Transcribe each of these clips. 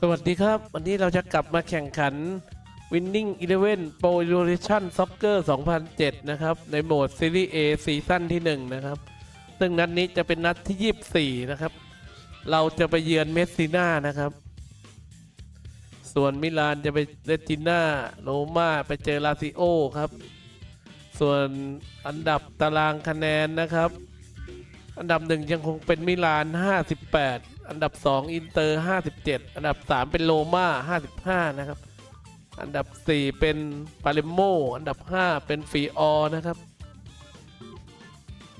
สวัสดีครับ วันนี้เราจะกลับมาแข่งขัน Winning Eleven Pro Evolution Soccer 2007 นะครับ ในโหมด Serie A ซีซั่นที่ 1 นะครับ ซึ่งนัดนี้จะเป็นนัดที่ 24 นะครับ เราจะไปเยือนเมสซิน่านะครับ ส่วนมิลานจะไปเลติน่าโรม่าไปเจอลาซิโอครับ ส่วนอันดับตารางคะแนนนะครับ อันดับหนึ่งยังคงเป็นมิลาน 58 อันดับ 2 อินเตอร์ 57 อันดับ 3 เป็นโรมา55 นะครับ อันดับ 4 เป็นปาเลโม อันดับ 5 เป็นฟีออนะครับ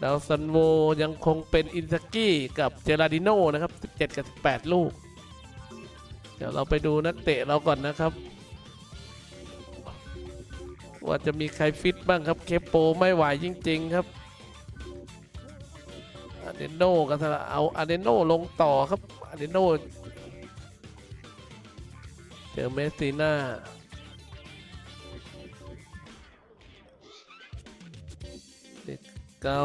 ดาวซันโวยังคงเป็นอินซากี้กับเจราดิโนนะครับ 17 กับ 18 ลูก เดี๋ยวเราไปดูนักเตะเราก่อนนะครับ ว่าจะมีใครฟิตบ้างครับ เคปโปไม่ไหวจริง ๆ ครับ เดโนกันซะละเอาอาเดโนลงต่อครับอาเดโนเจอเมสซีน่าเด็กเกา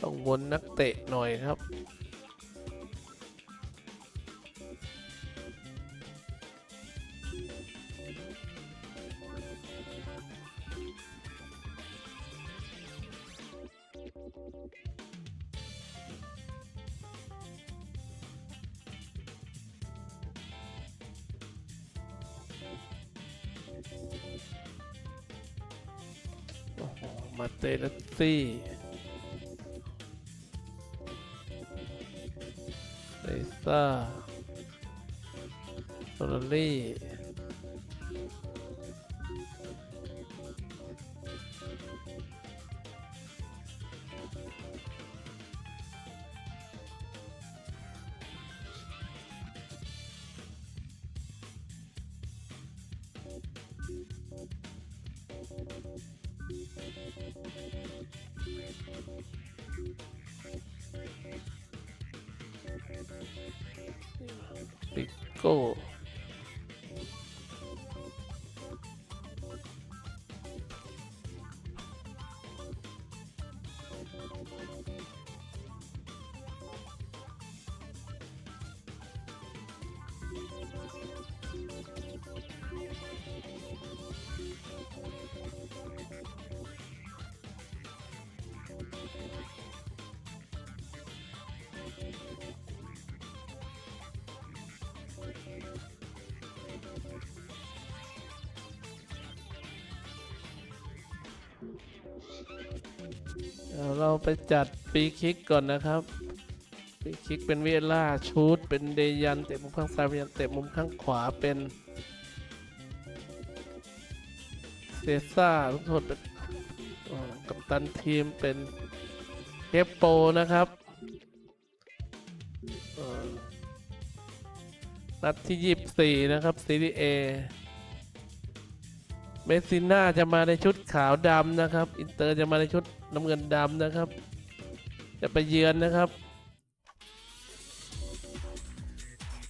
ต้องวนนักเตะหน่อยครับ มาเตลสซี่เซซ่าโซลลี่ รี่ เราไปจัดปีคิกก่อนนะครับปีคิกเป็นเวล่าชูดเป็นเดยันเตะมุมข้างซ้ายเดยันเตะมุมข้างขวาเป็นเซซ่าทุกโทษเป็นกัปตันทีมเป็นเคปโปนะครับนัดที่ 24 นะครับซีรีเอ เมสซิน่าจะมาในชุดขาวดำนะครับ อินเตอร์จะมาในชุดน้ำเงินดำนะครับ จะไปเยือนนะครับ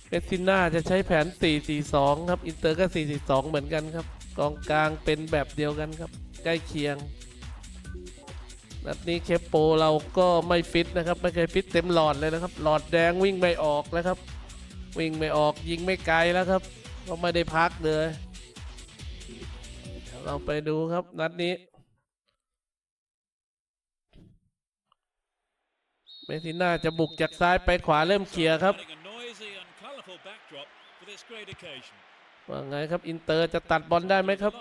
เมสซิน่าจะใช้แผน 4-4-2 ครับ อินเตอร์ก็ 4-4-2 เหมือนกันครับ กองกลางเป็นแบบเดียวกันครับ ใกล้เคียงนัดนี้เคปโปเราก็ไม่ฟิตนะครับ ไม่เคยฟิตเต็มหลอดเลยนะครับ หลอดแดงวิ่งไม่ออกแล้วครับ วิ่งไม่ออกยิงไม่ไกลแล้วครับ ก็ไม่ได้พักเลย เราไปดูครับนัดนี้ เมซิน่าจะบุกจากซ้ายไปขวาเริ่มเคลียครับ ว่าไงครับ อินเตอร์จะตัดบอลได้ไหมครับ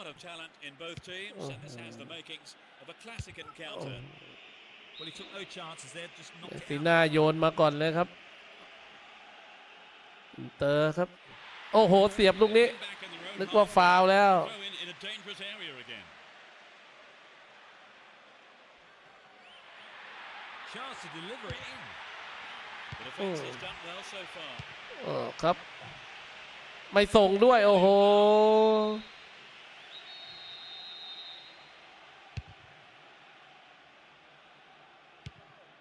เมซิน่าโยนมาก่อนเลยครับ อินเตอร์ครับ โอ้โห เสียบลูกนี้ นึกว่าฟาวแล้ว throw in in a dangerous area again. Chance to deliver it in. The defence Oh. has done well so far. เออครับ ไม่ส่งด้วยโอ้โห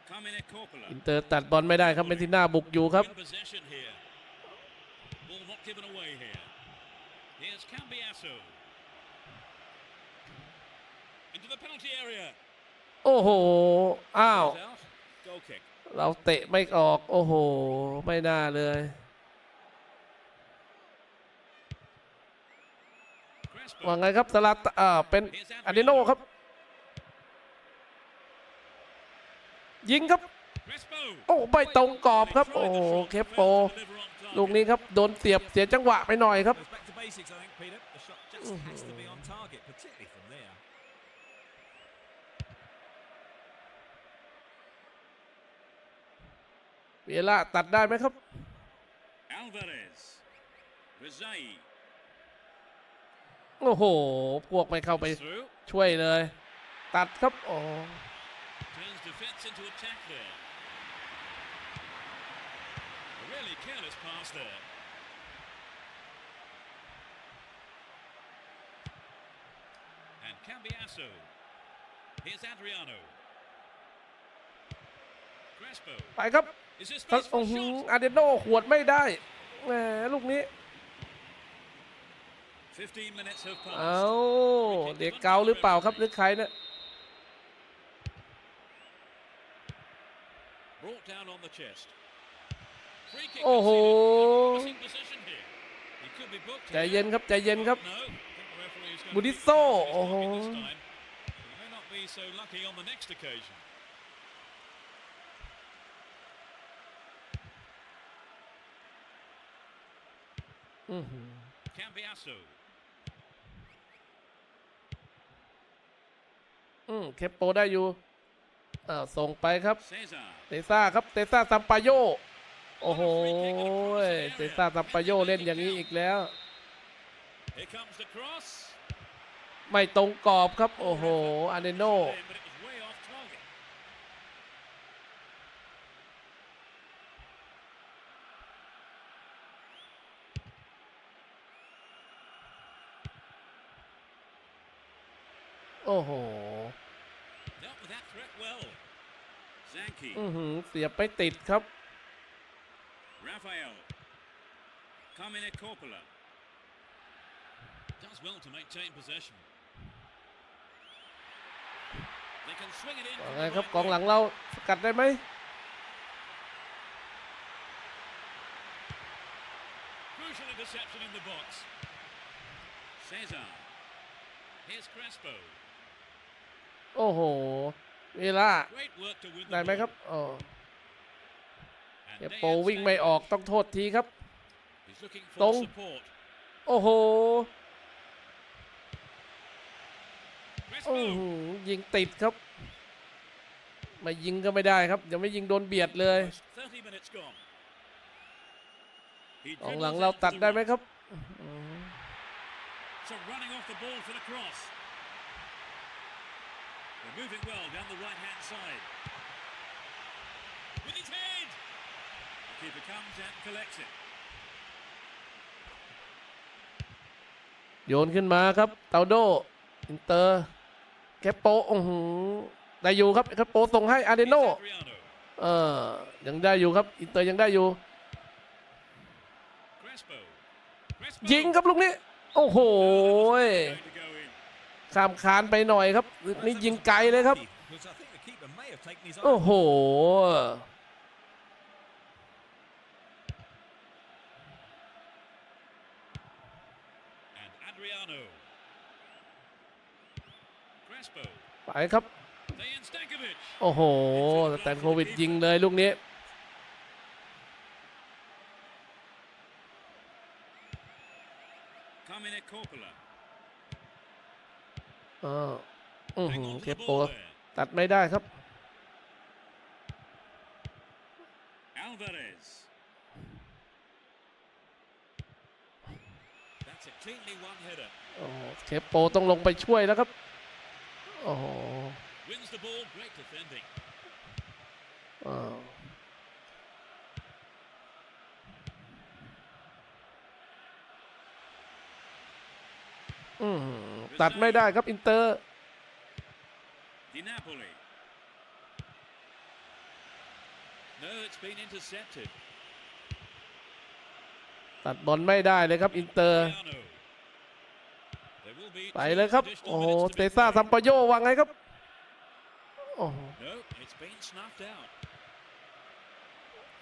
Carmine Corpola อินเตอร์ตัดบอลไม่ได้ครับเมสซิน่าบุกอยู่ครับ in possession here. Ball not given away here. Here's Cambiasso. โอ้โห อ้าว เราเตะไม่ออก โอ้โห ไม่น่าเลยว่าไงครับสลาตอ่าเป็นอันดิโนครับ ยิงครับ โอ้ไม่ตรงกรอบครับ โอ้เคปโป ลูกนี้ครับ โดนเสียบเสียจังหวะไปหน่อยครับ เวลาตัดได้ไหมครับ Alvarez. Rizai. โอ้โห พวกไม่เข้าไป Through. ช่วยเลย ตัดครับอ๋อ Turns defense into attack there. A really careless pass there. And Cambiasso. Here's Adriano. Crespo. ไปครับ Is this ทั้ง space โอ้ for โห shot? อาเดโนขวดไม่ได้แหมลูกนี้15 minutes have เอา passed. เด็กเกาหรือเปล่าครับหรือใครเนี่ย Brought down on the chest. Free kick โอ้โห conceded. Missing position here. He could be booked ใจ here. เย็นครับใจเย็นครับ No, I think the referee is going to Mudiso, keep his oh. pocket this time. He may not be so lucky on the next occasion. อื้อหือ Cambiasso. อืมเคปโปได้อยู่อ่าส่งไปครับ Cesar. เตซ่าครับเตซ่าซัมปาโย โอ้โหเตซ่าซัมปาโยเล่นอย่างนี้อีกแล้ว Here comes the cross. ไม่ตรงกรอบครับ โอ้โหอาเดโน In, but it was way off target. โอ้โห Dealt with that threat well. Zanke. อือหือเสียบไปติดครับ Raphael. Carmine Coppola. Does well to maintain possession. They can swing it in. ว่า from ไง the ครับ right กอง wing. หลังเราสกัดได้ไหม Crucial interception in the box. Cesar. Here's Crespo. โอ้โหเวลา Great work to win the ได้ไหมครับ ball. อ๋อ And เคป Dejan โปวิ่งไม่ออก Stankovic ต้องโทษทีครับ is looking for Tông. support. โอ้โห Crespo. โอ้โหยิงติดครับไม่ยิงก็ไม่ได้ครับยังไม่ยิงโดนเบียดเลย Almost 30 minutes gone. He กอง dribbles หลังเรา out to ตัด the ได้ไหม right. ครับ So running off the ball for the cross. They're moving well down the right hand side. With his head. The keeper comes and collects it. โยนขึ้นมาครับ เตาโด อินเตอร์แคปโปโอ้โหได้อยู่ครับแคปโปส่งให้อาเด It's โน Adriano. เออยังได้อยู่ครับ อินเตอร์ยังได้อยู่ Crespo. Crespo. ยิงครับลูกนี้ โอ้โห Going to go in. ข้ามคานไปหน่อยครับนี่ยิงไกลเลยครับ โอ้โหไปครับ โอ้โหแตนโควิดยิงเลยลูกนี้ อ่าอือ Hang หือ on to เค the ปโป ball there. ตัดไม่ได้ครับ Alvarez. That's a cleanly one header. โอ้โหเคปโปต้องลงไปช่วยแล้วครับ โอ้โห Wins the ball. Great defending. อ่าอือหือ ตัดไม่ได้ครับอินเตอร์ Di Napoli. No, it's been intercepted. ตัดบอลไม่ได้เลยครับอินเตอร์ Adriano. There will be ไป two เลยครับ additional โอ้โห minutes to เต be ซ่า played. ซัมปาโยว่าไงครับ โอ้โห No, it's been snuffed out.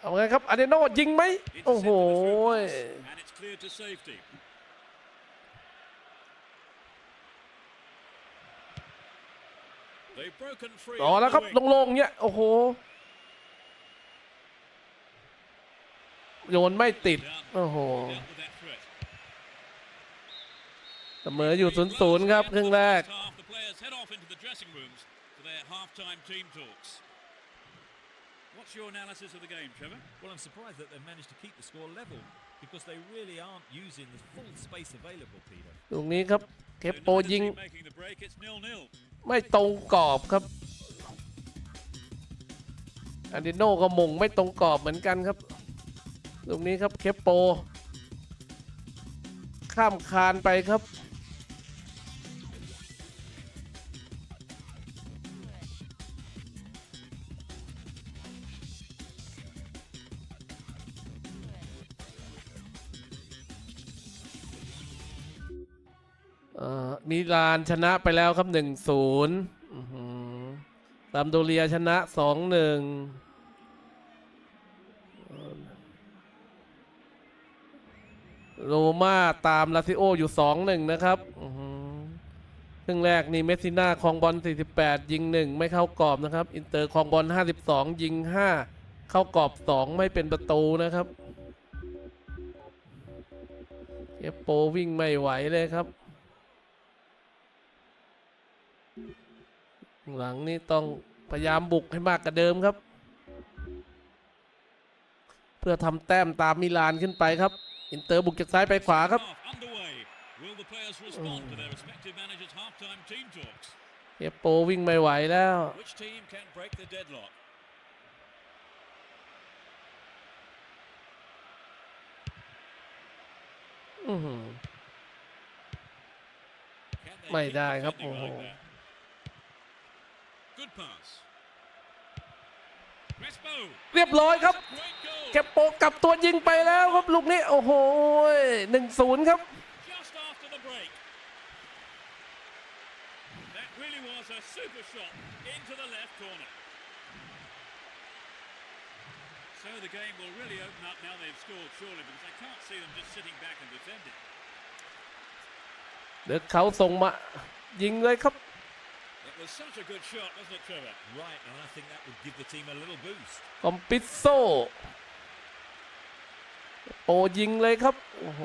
เอาไงครับอาเดโนยิงไหมโอ้โห Intercepted the through pass, and it's cleared to safety. They've broken free. ต่อ on แล้ว the ครับ wing. โล่งๆเนี้ยโอ้โหโยนไม่ติด โอ้โห Dealt with that threat. เสมออยู่ศูนย์ศูนย์ครับครึ่งแรก Half, the players head off into the dressing rooms for their half-time team talks. What's your analysis of the game, Trevor? Well, I'm surprised that they've managed to keep the score level because they really aren't using the full space available, Peter. ตรงนี้ครับ เคป So โป neither ยิง team making the break. It's nil-nil. ไม่ตรงกรอบครับอันดิโน่ก็มงไม่ตรงกรอบเหมือนกันครับ ตรงนี้ครับเคปโป ข้ามคานไปครับ มิลานชนะไปแล้วครับหนึ่งศูนย์ซามโดเรียชนะสองหนึ่งโรมาตามลาซิโออยู่สองหนึ่งนะครับครึ่งแรกนี่เมสซิน่าครองบอล48 ยิง 1 ไม่เข้ากรอบนะครับ อินเตอร์ครองบอล52 ยิง 5 เข้ากรอบ 2 ไม่เป็นประตูนะครับเอฟโปวิ่งไม่ไหวเลยครับ หลังนี่ต้องพยายามบุกให้มากกว่าเดิมครับ เพื่อทำแต้มตามมิลานขึ้นไปครับ อินเตอร์บุกจากซ้ายไปขวาครับเอโปวิ่งไม่ไหวแล้วไม่ได้ครับ โอ้โห like that? Good pass. Crespo. เรียบร้อยครับ Great goal. เก็บโปกลับตัวยิงไปแล้วครับลูกนี้ โอ้โหหนึ่งศูนย์ครับ Just after the break. That really was a super shot into the left corner. So the game will really open up now they've scored, surely, because I can't see them just sitting back and defending. เดี๋ยวเขาส่งมายิงเลยครับ It was such a good shot, wasn't it, Trevor? Right, and I think that would give the team a little boost. คอมปิโซโปยิงเลยครับ โอ้โห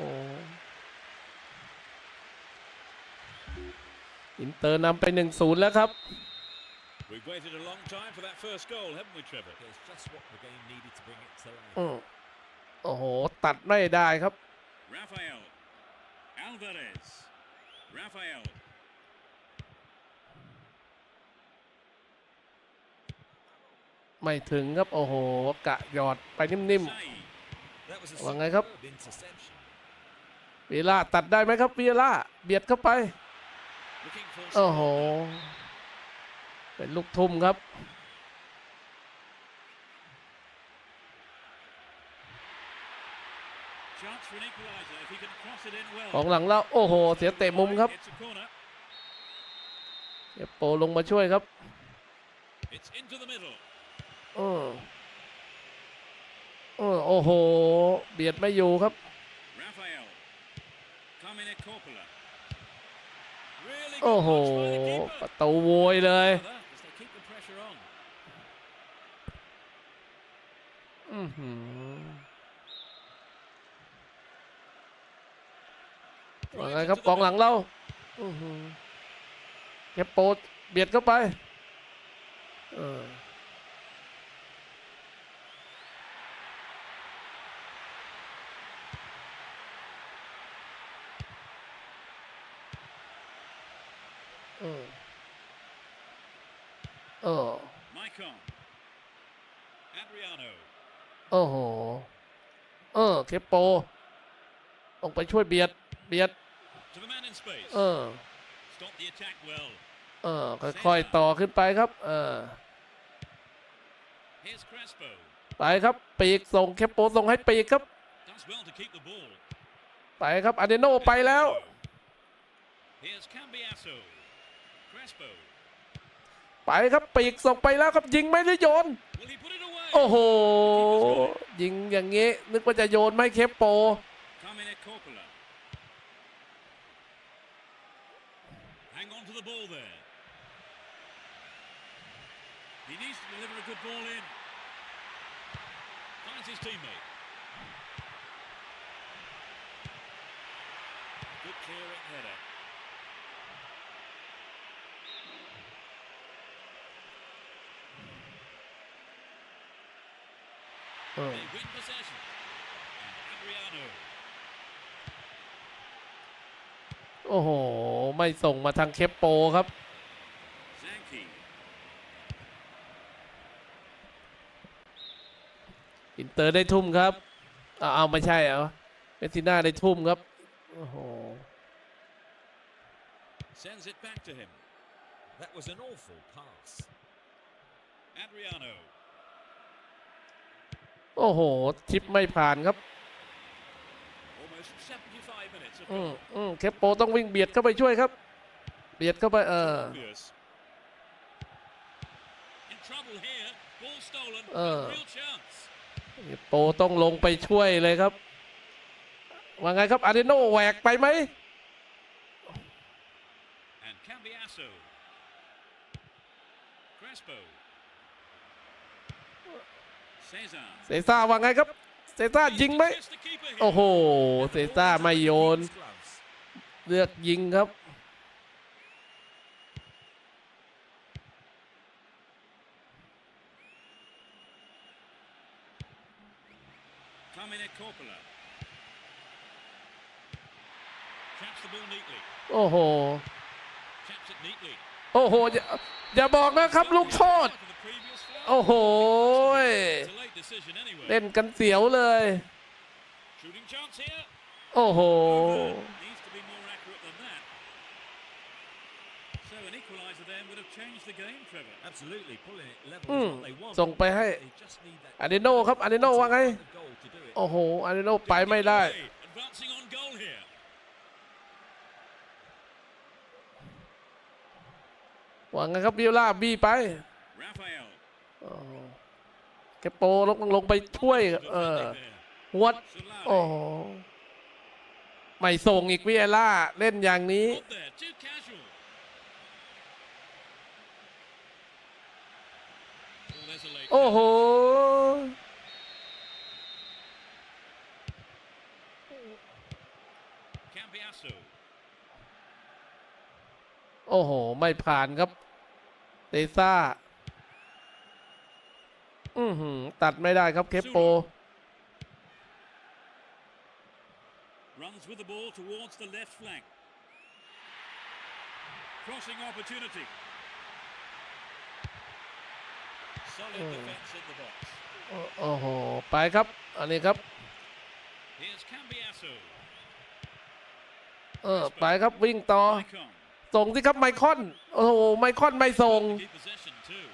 อินเตอร์นำไปหนึ่งศูนย์แล้วครับ We've waited a long time for that first goal, haven't we, Trevor? It's just what the game needed to bring it to life. อืมโอ้โห ตัดไม่ได้ครับ Rafael. Alvarez. Rafael. ไม่ถึงครับโอ้โหกะหยอดไปนิ่ม Say. That was a Well, ngay khắp. superb interception. ๆวีล่าตัดได้ไหมครับวีล่าเบียดเข้าไป Looking for โอ้โห support. เป็นลูกทุ่มครับ Chance for an equaliser if he can cross it in well. ของหลังแล้วโอ้โห เสียเตะมุมครับ It's a corner. เอฟโปลงมาช่วยครับ เออเออโอ้โห เบียดไม่อยู่ครับ Rafael. Carmine Coppola. Really good โอ้โห touch by the ป keeper. ระตูโวยเลย As they keep the pressure on. อื้อหือว่าไงครับกองหลังเราอื้อหือเก็บโปรเบียดเข้าไป เออเออเออ Maicon. Adriano. โอ้โห เออเคปโปต้องไปช่วยเบียดเบียด To the man in space. เออ Stop the attack well. เออค่อยๆต่อขึ้นไปครับเออ Here's Crespo. ไปครับปีกส่งเคปโปส่งให้ปีกครับ Does well to keep the ball. ไปครับอาเดโนไปแล้ว Here's Cambiasso. Crespo. ไปครับปีกส่งไปแล้วครับยิงไม่ได้โยน Will he put it away? โอ้โห ยิงอย่างงี้ นึกว่าจะโยนไม่เคปโป Carmine Coppola. Hang on to the ball there. needs to deliver a good ball in. Finds his teammate. Good clearing header. เออ They win possession. And Adriano. โอ้โห ไม่ส่งมาทางเคปโปครับ Zanki. อินเตอร์ได้ทุ่มครับเอาเอาไม่ใช่เอาเมสซิน่าได้ทุ่มครับ โอ้โห Sends it back to him. That was an awful pass. Adriano. โอ้โหชิปไม่ผ่านครับอืมอืมเคปโปต้องวิ่งเบียดเข้าไปช่วยครับ เบียดเข้าไปเออ Obvious. In trouble here. Ball stolen. Uh. A real chance. โปต้องลงไปช่วยเลยครับ ว่าไงครับอาร์เดโนแหวกไปไหม And Cambiasso. Crespo. Cesar. เซซ่าว่าไงครับ เซซ่ายิงไหม Missed the keeper here. โอ้โห เซซ่าไม่โยน Keeps gloves. เลือกยิงครับ Carmine Coppola. Traps the ball neatly. โอ้โห Chaps it neatly. โอ้โหอย่าอย่าบอกนะครับ ลูกโทษ For the previous foul. โอ้โห It's a late decision anyway. เล่นกันเสียวเลย Shooting chance here. โอ้โห Needs to be more accurate than that. So an equaliser then would have changed the game, Trevor. Absolutely, pulling it level อื is ม what they want. ส่งไปให้ They just need that อาร์เดโนครับอาร์เดโนว่าไง the goal to do it. โอ้โหอาร์เดโนไปไม่ได้ Advancing on goal here. ว่าไงครับวิโอล่าบี้ไป Raphael. โอ้โห แกโปลงลงไปช่วย เออ Defending there. หัวดโอ้โหไม่ส่งอีกวิเอล่า เล่นอย่างนี้ โอ้โห โอ้โห ไม่ผ่านครับเตซ่า อือหือตัดไม่ได้ครับเคปโป Runs with the ball towards the left flank. Crossing opportunity. Solid Oh. defence in the box. โอ้โอ้โห ไปครับ อันนี้ครับ Here's Cambiasso. เออ ไปครับวิ่งต่อ Icon. ส่งสิครับไมคอน โอ้โห ไมคอนไม่ส่ง Keep possession too.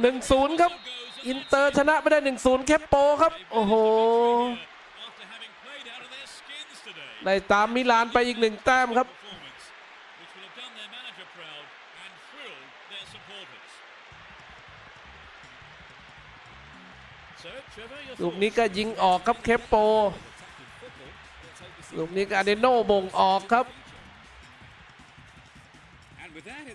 หนึ่งศูนย์ครับ อินเตอร์ชนะไม่ได้หนึ่งศูนย์แคปโปครับ โอ้โห ได้ตามมิลานไปอีกหนึ่งแต้มครับ ลูกนี้ก็ยิงออกครับ เคปโป ลูกนี้ก็อเดโนบงออกครับ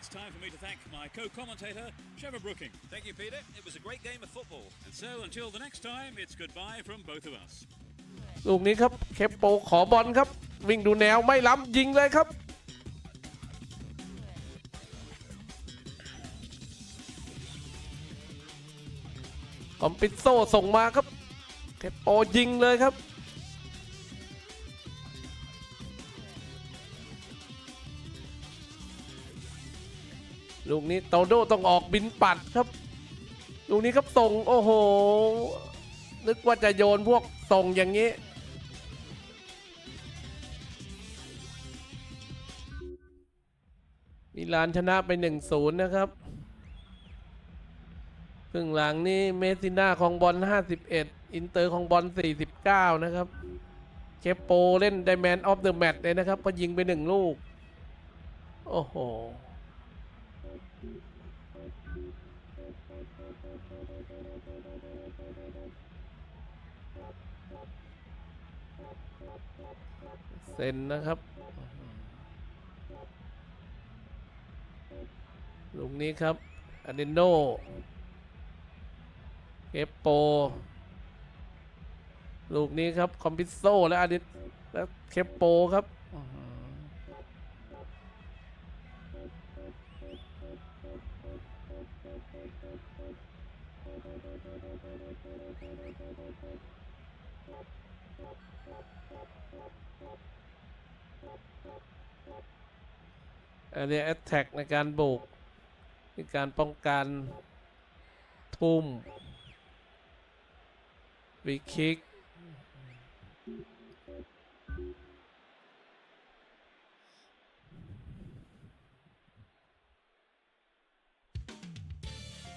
it's time for me to thank my co-commentator, Trevor Brooking. Thank you, Peter. It was a great game of football. And so, until the next time, it's goodbye from both of us. ลูกนี้ครับ เคปโปขอบอลครับ วิ่งดูแนวไม่ล้ำยิงเลยครับ คอมปิโซส่งมาครับ เคปโปยิงเลยครับ ลูกนี้โตโดต้องออกบินปัดครับ ลูกนี้ครับส่งโอ้โห นึกว่าจะโยนพวกส่งอย่างนี้ มิลานชนะไป 1-0 นะครับครึ่งหลังนี่เมสซิน่าของบอล 51 อินเตอร์ของบอล 49 นะครับ เคปโปเล่นไดแมนออฟเดอะแมตช์เลยนะครับ ก็ยิงไปหนึ่งลูก โอ้โห เซนนะครับลูกนี้ครับอันเดนโนเอปโป ลูกนี้ครับ คอมพิโซและอดิและเคปโปครับ อันนี้แอตแทกในการบุกในการป้องกัน ทุ่มวีคิก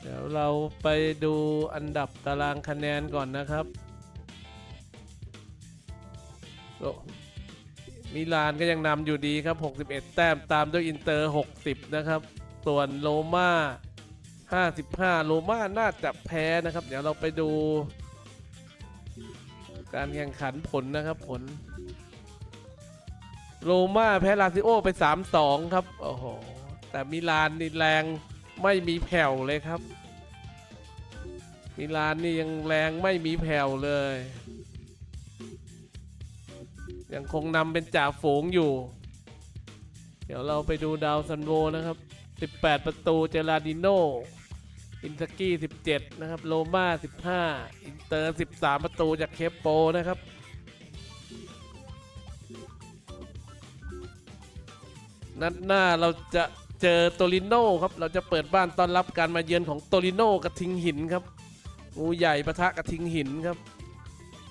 เดี๋ยวเราไปดูอันดับตารางคะแนนก่อนนะครับ มิลานก็ยังนำอยู่ดีครับ 61 แต้มตามด้วยอินเตอร์ 60 นะครับ ส่วนโรม่า 55 โรม่าน่าจะแพ้นะครับ เดี๋ยวเราไปดู การแข่งขันผลนะครับผล โรม่าแพ้ลาซิโอไป 3-2 ครับ โอ้โห แต่มิลานนี่แรงไม่มีแผ่วเลยครับ มิลานนี่ยังแรงไม่มีแผ่วเลย ยังคงนำเป็นจ่าฝูงอยู่ เดี๋ยวเราไปดูดาวซันโวนะครับ 18 ประตูเจราดิโน อินสกี้ 17 นะครับโรม่า15 อินเตอร์ 13 ประตูจากเคปโปนะครับนัดหน้าเราจะเจอโตริโน่ครับ เราจะเปิดบ้านต้อนรับการมาเยือนของโตริโน่กระทิงหินครับ งูใหญ่ปะทะกระทิงหินครับ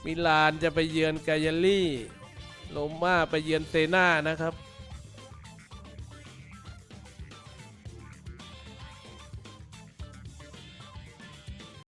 มิลานจะไปเยือนกายาลี่ โรม่าไปเยือนเซน่านะครับ